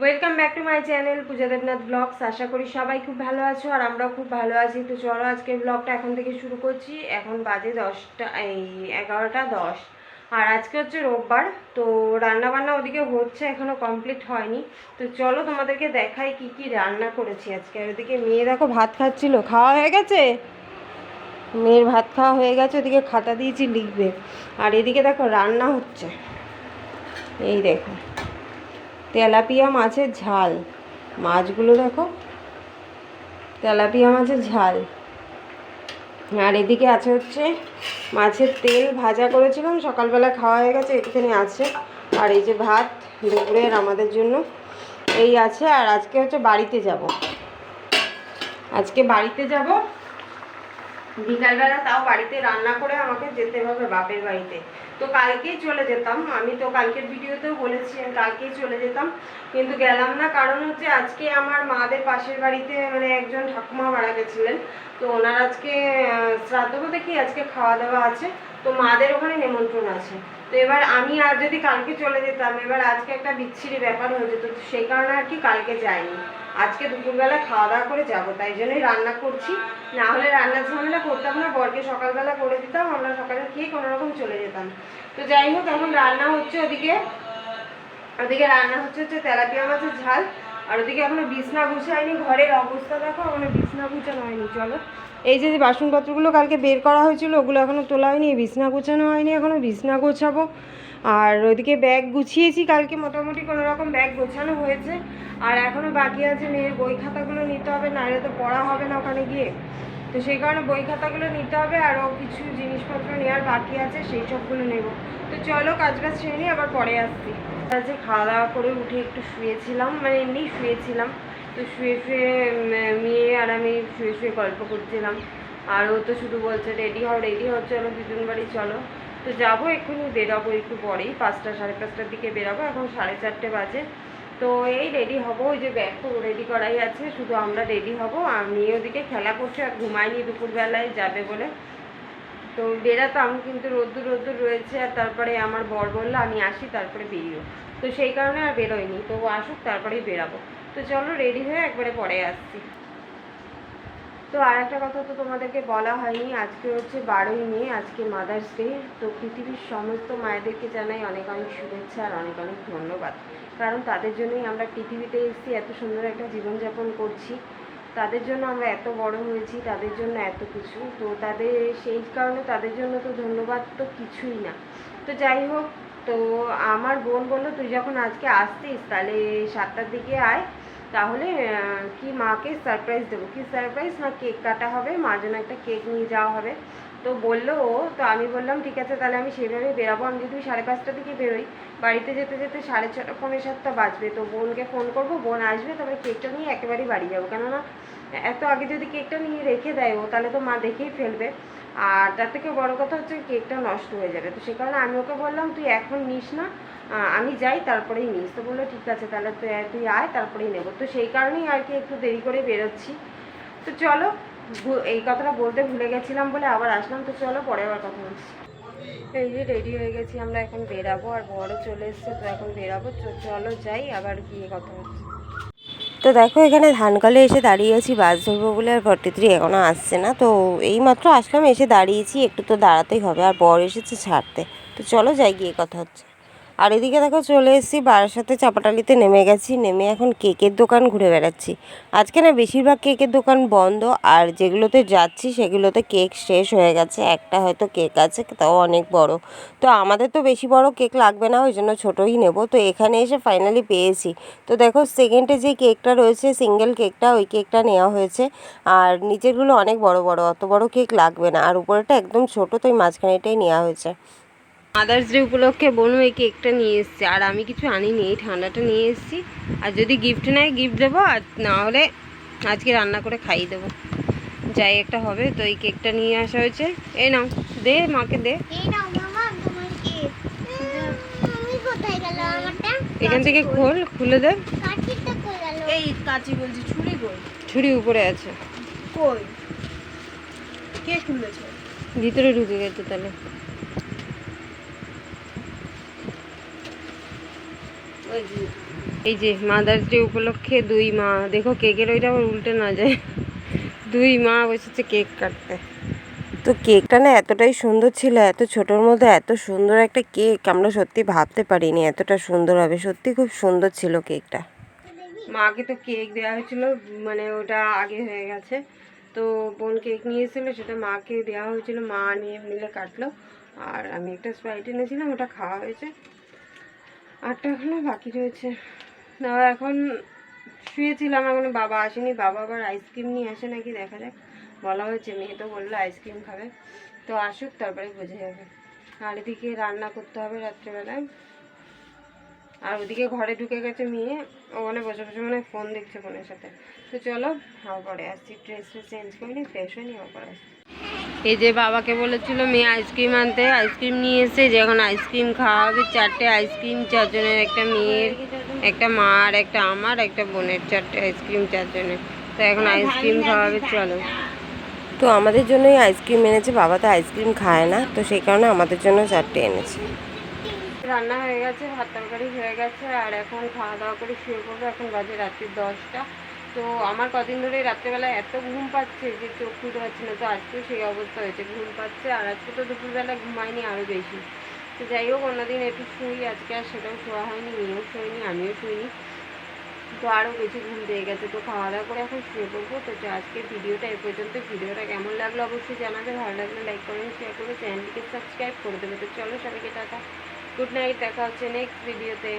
Welcome back to my channel Puja Debnath vlogs আশা করি সবাই খুব ভালো আছো আর আমরাও খুব ভালো আছি। তো চলো আজকের ব্লগটা এখন থেকে শুরু করছি। এখন বাজে দশটা, এই এগারোটা দশ। আর আজকে হচ্ছে রোববার, তো রান্না বান্না ওদিকে হচ্ছে এখনও কমপ্লিট হয়নি। তো চলো তোমাদেরকে দেখাই কি কি রান্না করেছি আজকে। আর ওদিকে মেয়ে দেখো ভাত খাচ্ছিল, খাওয়া হয়ে গেছে? মেয়ের ভাত খাওয়া হয়ে গেছে, ওদিকে খাতা দিয়েছি লিখবে। আর এদিকে দেখো রান্না হচ্ছে। এই দেখো। তেলাপিয়া মাছের ঝাল। মাছগুলো দেখো। তেলাপিয়া মাছের ঝাল। আর এদিকে আছে হচ্ছে মাছের তেল ভাজা করেছিলাম। সকালবেলা খাওয়া হয়ে গেছে, একটুখানি আছে। আর এই যে ভাত দুপুরের আমাদের জন্য এই আছে। আর আজকে হচ্ছে বাড়িতে যাব। আজকে বাড়িতে যাব বিকালবেলা তাও বাড়িতে রান্না করে আমাকে যেতে হবে বাপের বাড়িতে। তো কালকেই চলে যেতাম। আমি তো কালকের ভিডিওতেও বলেছি, আমি কালকেই চলে যেতাম। কিন্তু গেলাম না, কারণ হচ্ছে আজকে আমার মাদের পাশের বাড়িতে মানে একজন ঠাকুমা মারা গেছিলেন। তো ওনার আজকে শ্রাদ্ধ কি আজকে খাওয়া দাওয়া আছে? তো মাদের ওখানে নিমন্ত্রণ আছে। তো এবার আমি আর যদি কালকে চলে যেতাম, এবার আজকে একটা বিচ্ছিরি ব্যাপার হয়ে যেত সেই কারণে আর কি কালকে যাইনি। আজকে দুপুরবেলা খাওয়া দাওয়া করে যাব, তাই জন্যই রান্না করছি। না হলে রান্নার ঝামেলা করতাম না, বরকে সকালবেলা করে দিতাম, আমরা সকালে খেয়ে কোনো রকম চলে যেতাম। তো যাই হোক, এখন রান্না হচ্ছে ওদিকে। ওদিকে রান্না হচ্ছে হচ্ছে তেলাপিয়া মাছের ঝাল। আর ওদিকে এখনও বিছনা গুছায়নি, ঘরের অবস্থা দেখো, এখনও বিছনা গুছানো হয়নি, চলো। এই যে বাসনপত্রগুলো কালকে বের করা হয়েছিল, ওগুলো এখনও তোলা হয়নি, বিছনা গোছানো হয়নি এখনও বিছনা গোছাবো। আর ওইদিকে ব্যাগ গুছিয়েছি, কালকে মোটামুটি কোনো রকম ব্যাগ গোছানো হয়েছে। আর এখনও বাকি আছে মেয়ের বই খাতাগুলো নিতে হবে, নাহলে তো পড়া হবে না ওখানে গিয়ে। তো সেই কারণে বই খাতাগুলো নিতে হবে আরও কিছু জিনিসপত্র নেওয়ার বাকি আছে, সেই সবগুলো নেব। তো চলো কাজ বাজ সেরে নিই, আবার পরে আসছি। আজকে খাওয়া দাওয়া করে উঠে একটু শুয়েছিলাম মানে এমনি শুয়েছিলাম। তো শুয়ে শুয়ে মেয়ে আর আমি শুয়ে শুয়ে গল্প করছিলাম। আর ও তো শুধু বলছে রেডি হও রেডি হও, চলো দুজন বাড়ি চলো। তো যাব এক্ষুনি, বেরোবো একটু পরেই, পাঁচটা, সাড়ে পাঁচটার দিকে বেরোবো, এখন সাড়ে চারটে বাজে। তো এই রেডি হব, ওই যে ব্যাগ তো রেডি করাই আছে, শুধু আমরা রেডি হব, আর মেয়ে ওদিকে খেলা করছে, আর ঘুমায়নি দুপুরবেলায়, যাবে বলে। তো বেরাতাম, কিন্তু রোদ্দুর রোদ্দুর রয়েছে, আর তারপরে আমার বর বলল, আমি আসি, তারপরে বেরিও। তো সেই কারণে আর বেরোয়নি। তো আসুক, তারপরেই বেরাবো। তো চলো রেডি হয়ে একবারে পরে আসছি। তো আর একটা কথা তো তোমাদেরকে বলা হয়নি, আজকে হচ্ছে বারোই মে, আজকে মাদার্স ডে তো পৃথিবীর সমস্ত মায়েদেরকে জানাই অনেক অনেক শুভেচ্ছা আর অনেক অনেক ধন্যবাদ। কারণ তাদের জন্যই আমরা পৃথিবীতে এসেছি, এত সুন্দর একটা জীবনযাপন করছি। তাদের জন্য আমরা এত বড় হয়েছি, তাদের জন্য এত কিছু। তো তাদের, সেই কারণে তাদের জন্য তো ধন্যবাদ তো কিছুই না। তো যাই হোক, তো আমার বোন বলল, তুই যখন আজকে আসছিস তাহলে সাতটার দিকে আয়। তাহলে কি মাকে সারপ্রাইজ দেবো? কি সারপ্রাইজ না কেক কাটা হবে? মার জন্য একটা কেক নিয়ে যাওয়া হবে। তো বলল ও, তো আমি বললাম, ঠিক আছে, তাহলে আমি সেভাবে বেরাবো। আমি যদি সাড়ে পাঁচটা থেকে বেরোই, বাড়িতে যেতে যেতে সাড়ে ছটা, পৌনে সাতটা বাজবে। তো বোনকে ফোন করব, বোন আসবে, তারপরে কেকটা নিয়ে একেবারেই বাড়ি যাব। কেননা, এত আগে যদি কেকটা নিয়ে রেখে দেয় ও, তাহলে তো মা দেখেই ফেলবে। আর তার থেকে বড় কথা হচ্ছে কেকটা নষ্ট হয়ে যাবে। তো সে কারণে আমি ওকে বললাম, তুই এখন নিস না আমি যাই, তারপরেই নিস। তো বলল, ঠিক আছে, তাহলে তুই তুই আয়, তারপরেই নেব। তো সেই কারণেই আর কি একটু দেরি করে বেরোচ্ছি। তো চলো এই কথাটা বলতে ভুলে গেছিলাম বলে আবার আসলাম। তো চলো, পরে আবার কথা বলছি। এই যে রেডি হয়ে গেছি, আমরা এখন বেরাবো। আর বড় চলে এসছে, তো এখন বেরাবো। চলো, যাই, আবার গিয়ে কথা হচ্ছে তো দেখো, এখানে ধানকলে এসে দাঁড়িয়ে আছি, বাস ধরবো বলে আর ফর্টি থ্রি এখনও আসছে না। তো এই মাত্র আসলাম, এসে দাঁড়িয়েছি, একটু তো দাঁড়াতেই হবে, আর বর এসেছে ছাড়তে। তো চলো যাই গিয়ে, কথা হচ্ছে। আর এদিকে দেখো চলে এসেছি বারাসাতে চাপাটালিতে নেমে গেছি, নেমে এখন কেকের দোকান ঘুরে বেড়াচ্ছি। আজকে না বেশিরভাগ কেকের দোকান বন্ধ আর যেগুলোতে যাচ্ছি সেগুলোতে কেক শেষ হয়ে গেছে, একটা হয়তো কেক আছে তাও অনেক বড়। তো আমাদের তো বেশি বড় কেক লাগবে না, ওই জন্য ছোটোই নেব। তো এখানে এসে ফাইনালি পেয়েছি। তো দেখো সেকেন্ডে যে কেকটা রয়েছে সিঙ্গেল কেকটা, ওই কেকটা নেওয়া হয়েছে। আর নিচেরগুলো অনেক বড় বড়, অত বড় কেক লাগবে না। আর উপরেটা একদম ছোটো, তো ওই মাঝখানেটাই নেওয়া হয়েছে। মাদার্স ডে উপলক্ষে বোনও এই কেকটা নিয়ে এসছে। আর আমি কিছু আনিনি এই ঠান্ডাটা নিয়ে এসেছি। আর যদি গিফট নেয় গিফট দেবো। আর না হলে আজকে রান্না করে খাইয়ে দেবো। যাই একটা হবে। তো এই কেকটা নিয়ে আসা হয়েছে। এই নাও দে মাকে দে। এই নাও মামা তোমার কেক আমি কোথায় গেল আমারটা? এখান থেকে খোল খুলে। দে। কাঠিটা কই গেল? এই কাচি বলছি ছুরি কই? ছুরি উপরে আছে। কই? কে খুলেছে? ভিতরে ঢুকে গেছে তাহলে ওই যে এই যে মাদার্স ডে উপলক্ষে দুই মা দেখো কেকের ওইটা আবার উল্টে না যায়। দুই মা বসেছে কেক কাটতে। তো কেকটা না এতটাই সুন্দর ছিল এত ছোটোর মধ্যে এত সুন্দর একটা কেক আমরা সত্যি ভাবতে পারিনি এতটা সুন্দর হবে। সত্যি খুব সুন্দর ছিল কেকটা। মাকে তো কেক দেওয়া হয়েছিল মানে ওটা আগে হয়ে গেছে। তো বোন কেক নিয়েছিল সেটা মাকে দেওয়া হয়েছিল মা নিয়ে মিলে কাটলো। আর আমি একটা স্প্রাইট এনেছিলাম ওটা খাওয়া হয়েছে। আটটা এখনও বাকি রয়েছে। না, এখন শুয়েছিলাম, এখন বাবা আসেনি। বাবা আবার আইসক্রিম নিয়ে আসে নাকি, দেখা যাক। বলা হয়েছে, মেয়ে তো বলল আইসক্রিম খাবে। তো আসুক, তারপরে বোঝা যাবে। আর এদিকে রান্না করতে হবে রাত্রেবেলায়। আর ওদিকে ঘরে ঢুকে গেছে মেয়ে। ওখানে বসে বসে মানে ফোন দেখছে ফোনের সাথে। তো চলো, আবার পরে আসছি। ড্রেস চেঞ্জ করে নিই ফ্রেশ হয়ে নিই, আবার আসছি। এই যে বাবাকে বলেছিল মেয়ে আইসক্রিম আনতে আইসক্রিম নিয়ে এসে যে এখন আইসক্রিম খাওয়া হবে চারটে আইসক্রিম চারজনের একটা মেয়ের একটা মা আর একটা আমার একটা বোনের চারটে আইসক্রিম চারজনের। তো এখন আইসক্রিম খাওয়া হবে চলো। তো আমাদের জন্যই আইসক্রিম এনেছে বাবা তো আইসক্রিম খায় না তো সেই কারণে আমাদের জন্য চারটে এনেছে। রান্না হয়ে গেছে ভাত তরকারি হয়ে গেছে আর এখন খাওয়া দাওয়া করে শুয়ে পড়ব এখন বাজে রাত্রি দশটা। তো আমার কদিন ধরে রাত্রেবেলা এত ঘুম পাচ্ছে যে চোখ খুলতে পারছি না। তো আজকেও সেই অবস্থা হয়েছে, ঘুম পাচ্ছে আর আজকে তো দুপুরবেলা ঘুমায়নি আরও বেশি। তো যাই হোক, অন্যদিন একটু শুই, আজকে আর সেটাও শোয়া হয়নি, মেয়েও শোয়নি, আমিও শুইনি। তো আরও বেশি ঘুম পেয়ে গেছে। তো খাওয়া দাওয়া করে এখন শুয়ে পড়ব। তো আজকের ভিডিওটা এ পর্যন্ত। ভিডিওটা কেমন লাগল অবশ্যই জানাবে। ভালো লাগলে লাইক করবেন শেয়ার করবে চ্যানেলটিকে সাবস্ক্রাইব করে দেবে। তো চলো সবাইকে টাটা। গুড নাইট দেখা হচ্ছে নেক্সট ভিডিওতে